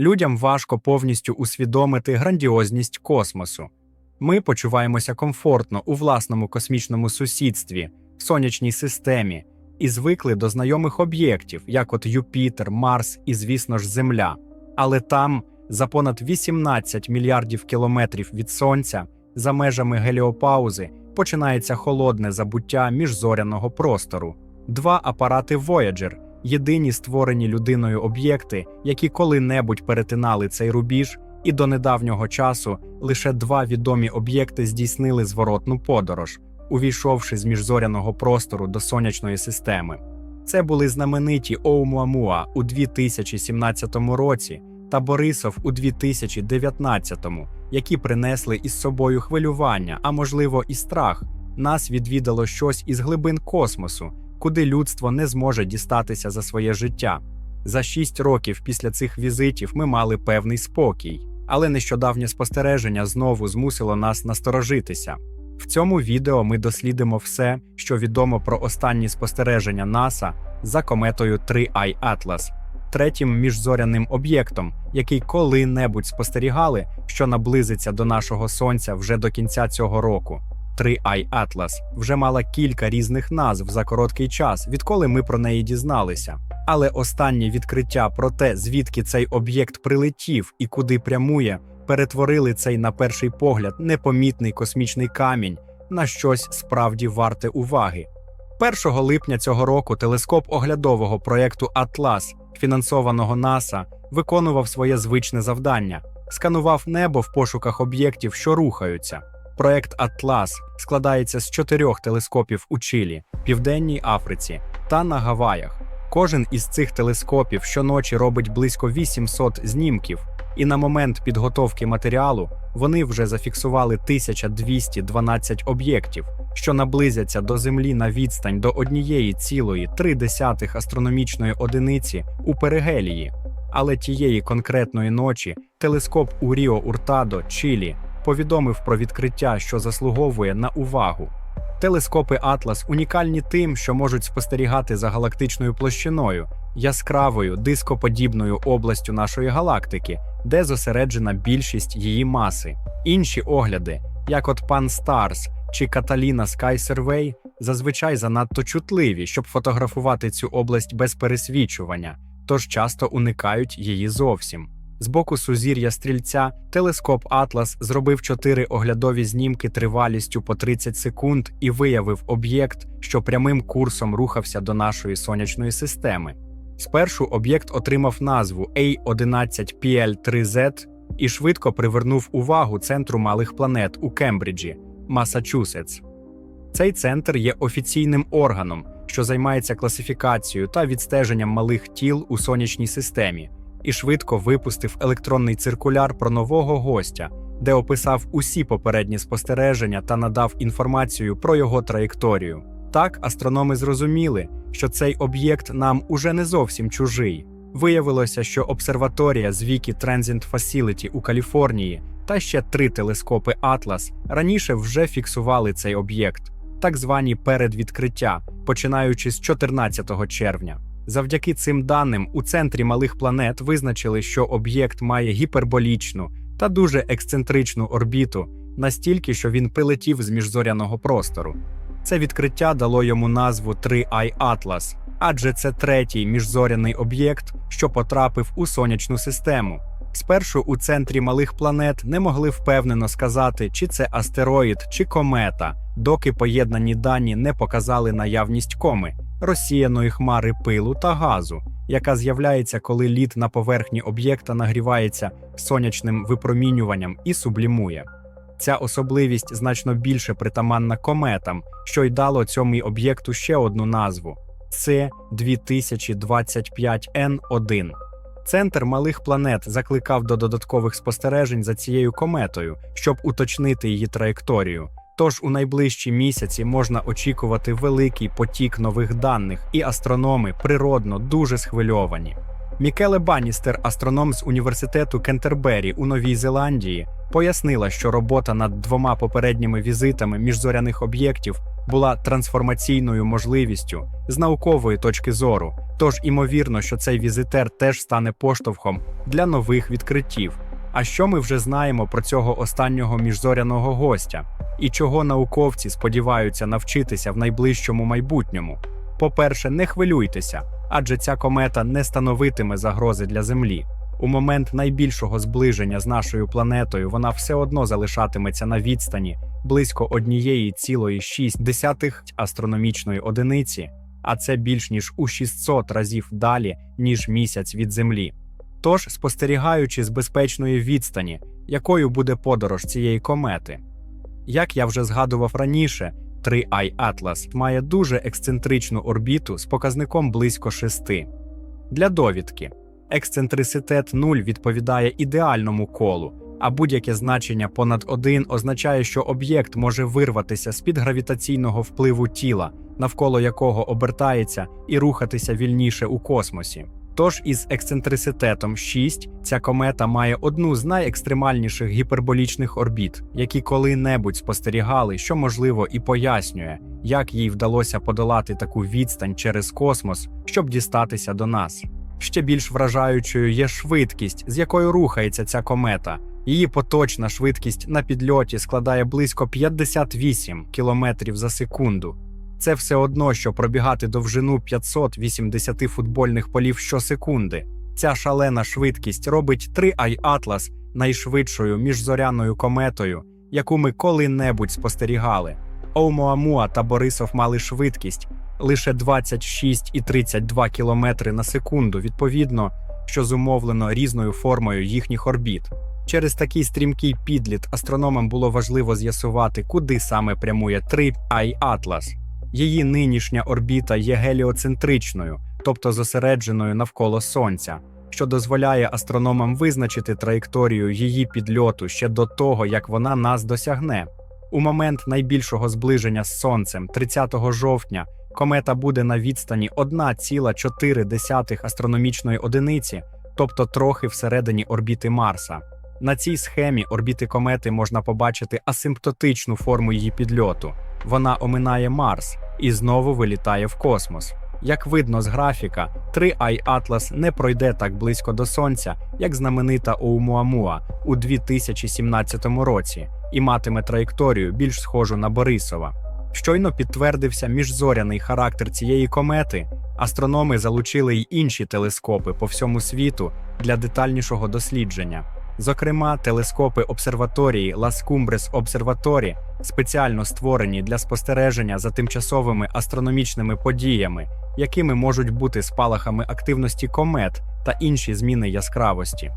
Людям важко повністю усвідомити грандіозність космосу. Ми почуваємося комфортно у власному космічному сусідстві, сонячній системі, і звикли до знайомих об'єктів, як от Юпітер, Марс і, звісно ж, Земля. Але там, за понад 18 мільярдів кілометрів від Сонця, за межами геліопаузи, починається холодне забуття міжзоряного простору. Два апарати Voyager – єдині створені людиною об'єкти, які коли-небудь перетинали цей рубіж, і до недавнього часу лише два відомі об'єкти здійснили зворотну подорож, увійшовши з міжзоряного простору до сонячної системи. Це були знамениті Оумуамуа у 2017 році та Борисов у 2019, які принесли із собою хвилювання, а можливо і страх. Нас відвідало щось із глибин космосу, куди людство не зможе дістатися за своє життя. За шість років після цих візитів ми мали певний спокій, але нещодавнє спостереження знову змусило нас насторожитися. В цьому відео ми дослідимо все, що відомо про останні спостереження НАСА за кометою 3I Atlas, третім міжзоряним об'єктом, який коли-небудь спостерігали, що наблизиться до нашого сонця вже до кінця цього року. 3I Atlas вже мала кілька різних назв за короткий час, відколи ми про неї дізналися. Але останні відкриття про те, звідки цей об'єкт прилетів і куди прямує, перетворили цей, на перший погляд, непомітний космічний камінь на щось справді варте уваги. 1 липня цього року телескоп оглядового проєкту Атлас, фінансованого НАСА, виконував своє звичне завдання сканував небо в пошуках об'єктів, що рухаються. Проект Атлас складається з чотирьох телескопів у Чилі, Південній Африці та на Гаваях. Кожен із цих телескопів щоночі робить близько 800 знімків, і на момент підготовки матеріалу вони вже зафіксували 1212 об'єктів, що наблизяться до Землі на відстань до однієї цілої три десятих астрономічної одиниці у перигелії. Але тієї конкретної ночі телескоп у Ріо Уртадо, Чилі, повідомив про відкриття, що заслуговує на увагу. Телескопи Атлас унікальні тим, що можуть спостерігати за галактичною площиною, яскравою дископодібною областю нашої галактики, де зосереджена більшість її маси. Інші огляди, як от Pan Stars чи Catalina Sky Survey, зазвичай занадто чутливі, щоб фотографувати цю область без пересвічування, тож часто уникають її зовсім. З боку сузір'я стрільця телескоп Атлас зробив чотири оглядові знімки тривалістю по 30 секунд і виявив об'єкт, що прямим курсом рухався до нашої сонячної системи. Спершу об'єкт отримав назву A11PL3Z і швидко привернув увагу центру малих планет у Кембриджі, Масачусетс. Цей центр є офіційним органом, що займається класифікацією та відстеженням малих тіл у сонячній системі і швидко випустив електронний циркуляр про нового гостя, де описав усі попередні спостереження та надав інформацію про його траєкторію. Так астрономи зрозуміли, що цей об'єкт нам уже не зовсім чужий. Виявилося, що обсерваторія з Вікі Transit Facility у Каліфорнії та ще три телескопи Атлас раніше вже фіксували цей об'єкт, так звані передвідкриття, починаючи з 14 червня. Завдяки цим даним у центрі малих планет визначили, що об'єкт має гіперболічну та дуже ексцентричну орбіту, настільки, що він прилетів з міжзоряного простору. Це відкриття дало йому назву 3I Atlas, адже це третій міжзоряний об'єкт, що потрапив у сонячну систему. Спершу у центрі малих планет не могли впевнено сказати, чи це астероїд чи комета, доки поєднані дані не показали наявність коми розсіяної хмари пилу та газу, яка з'являється, коли лід на поверхні об'єкта нагрівається сонячним випромінюванням і сублімує. Ця особливість значно більше притаманна кометам, що й дало цьому об'єкту ще одну назву це 2025N1. Центр малих планет закликав до додаткових спостережень за цією кометою, щоб уточнити її траєкторію. Тож у найближчі місяці можна очікувати великий потік нових даних, і астрономи природно дуже схвильовані. Мікеле Банністер, астроном з університету Кентербері у Новій Зеландії, пояснила, що робота над двома попередніми візитами міжзоряних об'єктів була трансформаційною можливістю з наукової точки зору. Тож імовірно, що цей візитер теж стане поштовхом для нових відкриттів. А що ми вже знаємо про цього останнього міжзоряного гостя? І чого науковці сподіваються навчитися в найближчому майбутньому? По-перше, не хвилюйтеся, адже ця комета не становитиме загрози для Землі. У момент найбільшого зближення з нашою планетою вона все одно залишатиметься на відстані близько 1,6 астрономічної одиниці, а це більш ніж у 600 разів далі, ніж місяць від Землі. Тож, спостерігаючи з безпечної відстані, якою буде подорож цієї комети. Як я вже згадував раніше, 3i Atlas має дуже ексцентричну орбіту з показником близько 6. Для довідки, ексцентриситет 0 відповідає ідеальному колу, а будь-яке значення понад 1 означає, що об'єкт може вирватися з-під гравітаційного впливу тіла, навколо якого обертається і рухатися вільніше у космосі. Тож із ексцентриситетом 6 ця комета має одну з найекстремальніших гіперболічних орбіт, які коли-небудь спостерігали, що можливо і пояснює, як їй вдалося подолати таку відстань через космос, щоб дістатися до нас. Ще більш вражаючою є швидкість, з якою рухається ця комета. Її поточна швидкість на підльоті складає близько 58 км за секунду. Це все одно, що пробігати довжину 580 футбольних полів щосекунди. Ця шалена швидкість робить 3i Atlas найшвидшою міжзоряною кометою, яку ми коли-небудь спостерігали. Оумуамуа та Борисов мали швидкість лише 26,32 км на секунду, відповідно, що зумовлено різною формою їхніх орбіт. Через такий стрімкий підліт астрономам було важливо з'ясувати, куди саме прямує 3i Atlas. Її нинішня орбіта є геліоцентричною, тобто зосередженою навколо Сонця, що дозволяє астрономам визначити траєкторію її підльоту ще до того, як вона нас досягне. У момент найбільшого зближення з Сонцем, 30 жовтня, комета буде на відстані 1,4 астрономічної одиниці, тобто трохи всередині орбіти Марса. На цій схемі орбіти комети можна побачити асимптотичну форму її підльоту. Вона оминає Марс і знову вилітає в космос. Як видно з графіка, 3i Atlas не пройде так близько до Сонця, як знаменита Оумуамуа у 2017 році, і матиме траєкторію більш схожу на Борисова. Щойно підтвердився міжзоряний характер цієї комети. Астрономи залучили й інші телескопи по всьому світу для детальнішого дослідження. Зокрема, телескопи обсерваторії Cumbres Observatory спеціально створені для спостереження за тимчасовими астрономічними подіями, якими можуть бути спалахами активності комет та інші зміни яскравості.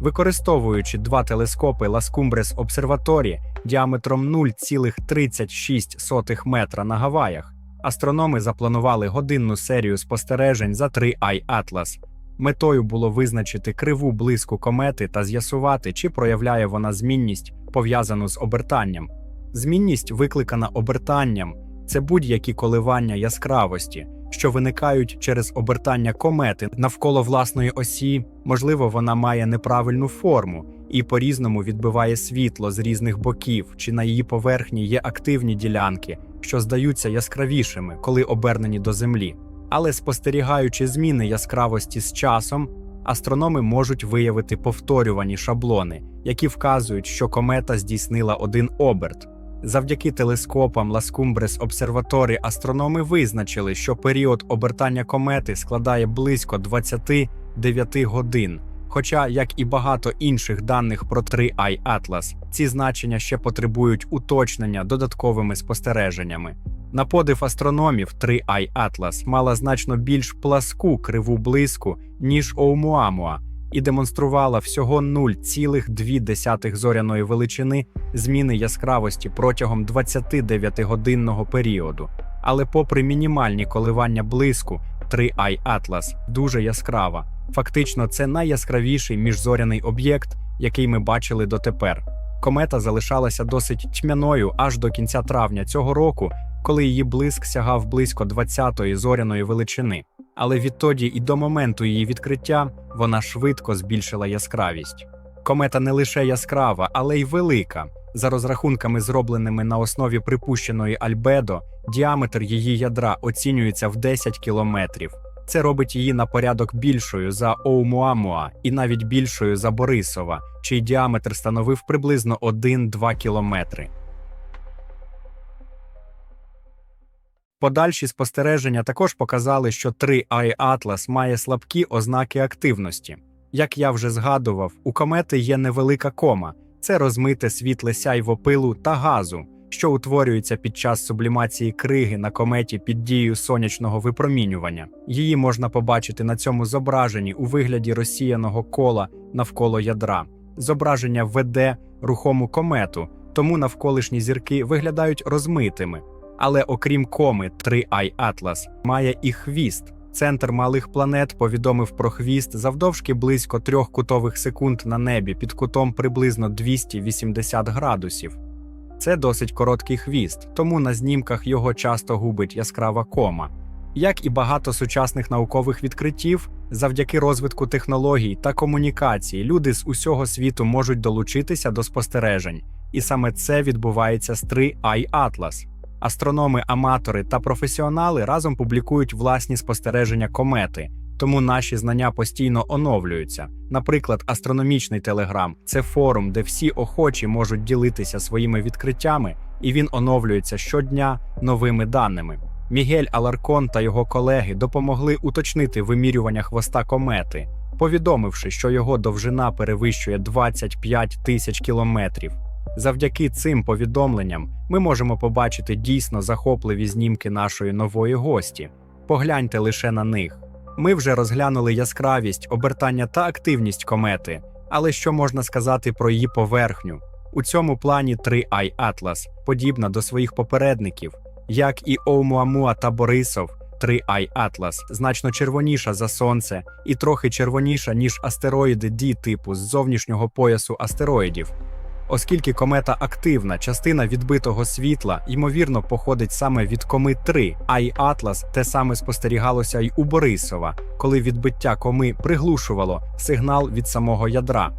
Використовуючи два телескопи Cumbres Observatory діаметром 0,36 метра на Гаваях, астрономи запланували годинну серію спостережень за 3i Atlas. Метою було визначити криву блиску комети та з'ясувати, чи проявляє вона змінність, пов'язану з обертанням. Змінність, викликана обертанням, це будь-які коливання яскравості, що виникають через обертання комети навколо власної осі. Можливо, вона має неправильну форму і по-різному відбиває світло з різних боків, чи на її поверхні є активні ділянки, що здаються яскравішими, коли обернені до Землі. Але спостерігаючи зміни яскравості з часом, астрономи можуть виявити повторювані шаблони, які вказують, що комета здійснила один оберт. Завдяки телескопам Cumbres Observatory астрономи визначили, що період обертання комети складає близько 29 годин. Хоча, як і багато інших даних про 3i Atlas, ці значення ще потребують уточнення додатковими спостереженнями. На подив астрономів 3i Atlas мала значно більш пласку криву блиску, ніж Оумуамуа, і демонструвала всього 0,2 зоряної величини зміни яскравості протягом 29-годинного періоду. Але, попри мінімальні коливання блиску, 3i Atlas дуже яскрава. Фактично, це найяскравіший міжзоряний об'єкт, який ми бачили дотепер. Комета залишалася досить тьмяною аж до кінця травня цього року, коли її блиск сягав близько 20-ї зоряної величини. Але відтоді і до моменту її відкриття вона швидко збільшила яскравість. Комета не лише яскрава, але й велика. За розрахунками, зробленими на основі припущеної Альбедо, діаметр її ядра оцінюється в 10 кілометрів. Це робить її на порядок більшою за Оумуамуа і навіть більшою за Борисова, чий діаметр становив приблизно 1-2 кілометри. Подальші спостереження також показали, що 3I Atlas має слабкі ознаки активності. Як я вже згадував, у комети є невелика кома це розмите світле сяйво пилу та газу, що утворюється під час сублімації криги на кометі під дією сонячного випромінювання. Її можна побачити на цьому зображенні у вигляді розсіяного кола навколо ядра. Зображення веде рухому комету, тому навколишні зірки виглядають розмитими. Але окрім коми, 3I Atlas має і хвіст. Центр малих планет повідомив про хвіст завдовжки близько трьох кутових секунд на небі під кутом приблизно 280 градусів. Це досить короткий хвіст, тому на знімках його часто губить яскрава кома. Як і багато сучасних наукових відкриттів, завдяки розвитку технологій та комунікацій люди з усього світу можуть долучитися до спостережень, і саме це відбувається з 3I Atlas. Астрономи, аматори та професіонали разом публікують власні спостереження комети, тому наші знання постійно оновлюються. Наприклад, астрономічний телеграм це форум, де всі охочі можуть ділитися своїми відкриттями, і він оновлюється щодня новими даними. Мігель Аларкон та його колеги допомогли уточнити вимірювання хвоста комети, повідомивши, що його довжина перевищує 25 тисяч кілометрів. Завдяки цим повідомленням ми можемо побачити дійсно захопливі знімки нашої нової гості. Погляньте лише на них. Ми вже розглянули яскравість, обертання та активність комети, але що можна сказати про її поверхню? У цьому плані 3I Atlas подібна до своїх попередників, як і Оумуамуа та Борисов. 3I Atlas значно червоніша за сонце і трохи червоніша, ніж астероїди D типу з зовнішнього поясу астероїдів. Оскільки комета активна, частина відбитого світла, ймовірно, походить саме від коми 3, а й Атлас те саме спостерігалося й у Борисова, коли відбиття коми приглушувало сигнал від самого ядра.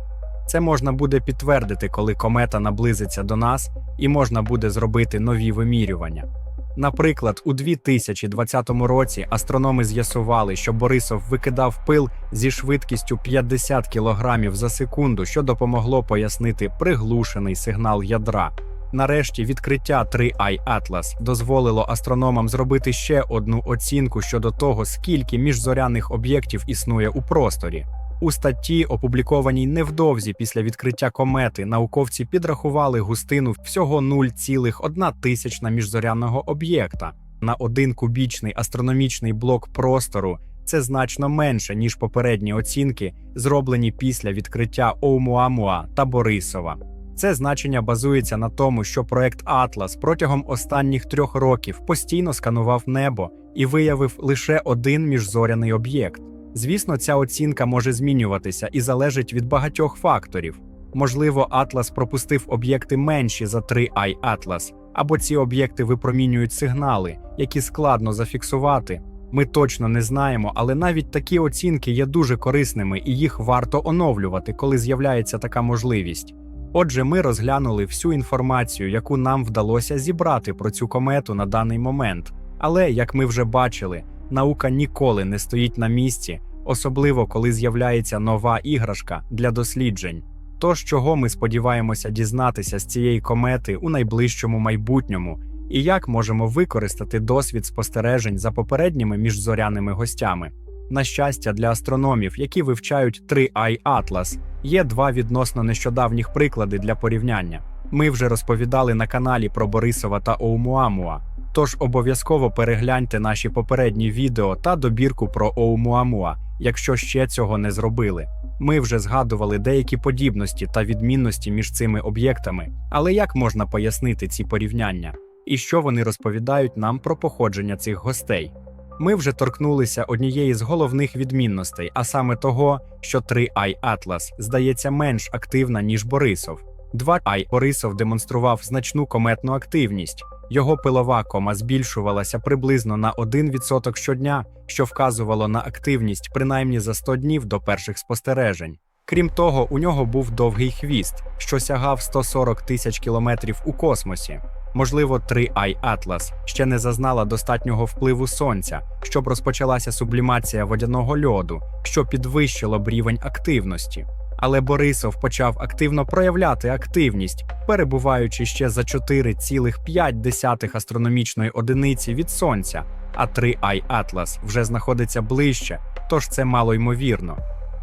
Це можна буде підтвердити, коли комета наблизиться до нас, і можна буде зробити нові вимірювання. Наприклад, у 2020 році астрономи з'ясували, що Борисов викидав пил зі швидкістю 50 кг за секунду, що допомогло пояснити приглушений сигнал ядра. Нарешті відкриття 3I Atlas дозволило астрономам зробити ще одну оцінку щодо того, скільки міжзоряних об'єктів існує у просторі. У статті, опублікованій невдовзі після відкриття комети, науковці підрахували густину всього 0,1 міжзоряного об'єкта на один кубічний астрономічний блок простору. Це значно менше ніж попередні оцінки, зроблені після відкриття Оумуамуа та Борисова. Це значення базується на тому, що проект Атлас протягом останніх трьох років постійно сканував небо і виявив лише один міжзоряний об'єкт. Звісно, ця оцінка може змінюватися і залежить від багатьох факторів. Можливо, Атлас пропустив об'єкти менші за 3I Atlas, або ці об'єкти випромінюють сигнали, які складно зафіксувати. Ми точно не знаємо, але навіть такі оцінки є дуже корисними і їх варто оновлювати, коли з'являється така можливість. Отже, ми розглянули всю інформацію, яку нам вдалося зібрати про цю комету на даний момент. Але, як ми вже бачили, наука ніколи не стоїть на місці, особливо коли з'являється нова іграшка для досліджень. Тож, чого ми сподіваємося дізнатися з цієї комети у найближчому майбутньому, і як можемо використати досвід спостережень за попередніми міжзоряними гостями. На щастя, для астрономів, які вивчають 3I Atlas, є два відносно нещодавніх приклади для порівняння. Ми вже розповідали на каналі про Борисова та Оумуамуа, тож обов'язково перегляньте наші попередні відео та добірку про Оумуамуа, якщо ще цього не зробили. Ми вже згадували деякі подібності та відмінності між цими об'єктами, але як можна пояснити ці порівняння? І що вони розповідають нам про походження цих гостей? Ми вже торкнулися однієї з головних відмінностей, а саме того, що 3I Atlas здається менш активна, ніж Борисов. 2I Борисов демонстрував значну кометну активність. Його пилова кома збільшувалася приблизно на 1% щодня, що вказувало на активність принаймні за 100 днів до перших спостережень. Крім того, у нього був довгий хвіст, що сягав 140 тисяч кілометрів у космосі. Можливо, 3i Atlas ще не зазнала достатнього впливу сонця, щоб розпочалася сублімація водяного льоду, що підвищило б рівень активності. Але Борисов почав активно проявляти активність, перебуваючи ще за 4,5 астрономічної одиниці від сонця, а 3i Atlas вже знаходиться ближче, тож це мало ймовірно.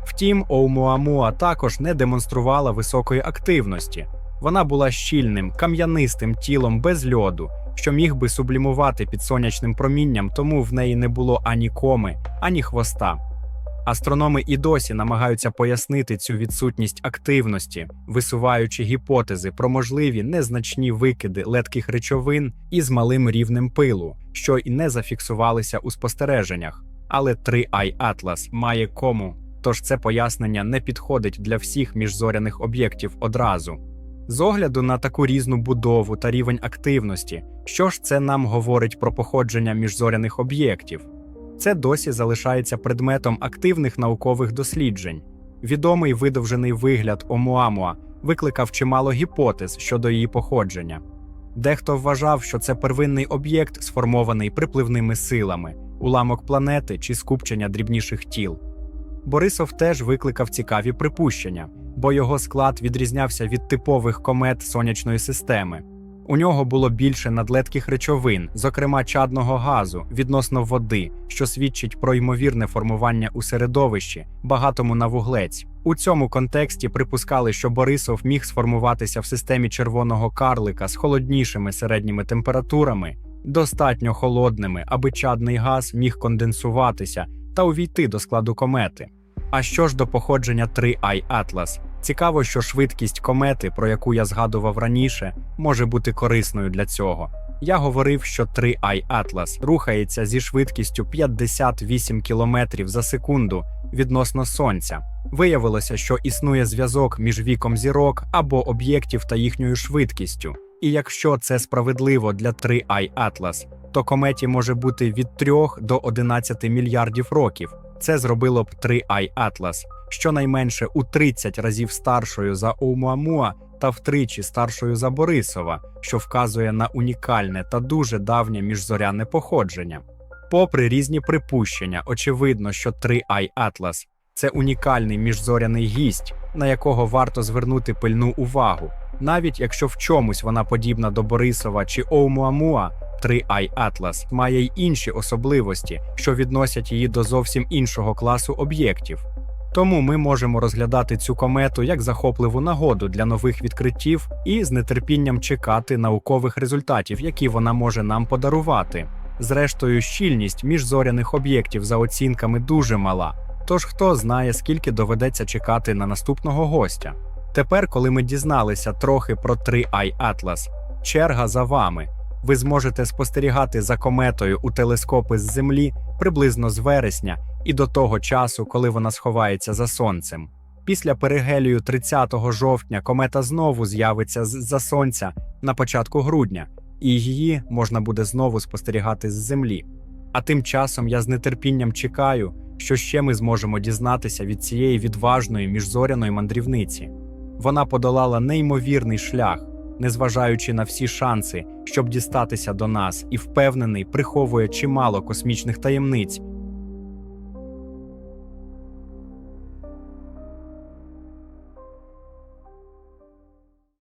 Втім, Оумуамуа також не демонструвала високої активності. Вона була щільним, кам'янистим тілом без льоду, що міг би сублімувати під сонячним промінням, тому в неї не було ані коми, ані хвоста. Астрономи і досі намагаються пояснити цю відсутність активності, висуваючи гіпотези про можливі незначні викиди летких речовин із малим рівнем пилу, що і не зафіксувалися у спостереженнях. Але 3i Atlas має кому, тож це пояснення не підходить для всіх міжзоряних об'єктів одразу. З огляду на таку різну будову та рівень активності, що ж це нам говорить про походження міжзоряних об'єктів? Це досі залишається предметом активних наукових досліджень. Відомий видовжений вигляд Омуамуа викликав чимало гіпотез щодо її походження. Дехто вважав, що це первинний об'єкт, сформований припливними силами, уламок планети чи скупчення дрібніших тіл. Борисов теж викликав цікаві припущення, бо його склад відрізнявся від типових комет сонячної системи. У нього було більше надлетких речовин, зокрема чадного газу, відносно води, що свідчить про ймовірне формування у середовищі, багатому на вуглець. У цьому контексті припускали, що Борисов міг сформуватися в системі червоного карлика з холоднішими середніми температурами, достатньо холодними, аби чадний газ міг конденсуватися та увійти до складу комети. А що ж до походження 3i Atlas? Цікаво, що швидкість комети, про яку я згадував раніше, може бути корисною для цього. Я говорив, що 3i Atlas рухається зі швидкістю 58 км за секунду відносно сонця. Виявилося, що існує зв'язок між віком зірок або об'єктів та їхньою швидкістю. І якщо це справедливо для 3i Atlas, то кометі може бути від 3 до 11 мільярдів років. Це зробило б 3i Atlas, щонайменше у 30 разів старшою за Оумуамуа та втричі старшою за Борисова, що вказує на унікальне та дуже давнє міжзоряне походження. Попри різні припущення, очевидно, що 3i Atlas – це унікальний міжзоряний гість, на якого варто звернути пильну увагу, навіть якщо в чомусь вона подібна до Борисова чи Оумуамуа, 3i Atlas має й інші особливості, що відносять її до зовсім іншого класу об'єктів. Тому ми можемо розглядати цю комету як захопливу нагоду для нових відкриттів і з нетерпінням чекати наукових результатів, які вона може нам подарувати. Зрештою, щільність міжзоряних об'єктів за оцінками дуже мала. Тож хто знає, скільки доведеться чекати на наступного гостя. Тепер, коли ми дізналися трохи про 3i Atlas, черга за вами. Ви зможете спостерігати за кометою у телескопи з Землі приблизно з вересня і до того часу, коли вона сховається за сонцем. Після перигелію 30 жовтня комета знову з'явиться з-за сонця на початку грудня, і її можна буде знову спостерігати з Землі. А тим часом я з нетерпінням чекаю, що ще ми зможемо дізнатися від цієї відважної міжзоряної мандрівниці. Вона подолала неймовірний шлях, незважаючи на всі шанси, щоб дістатися до нас, і впевнений, приховує чимало космічних таємниць,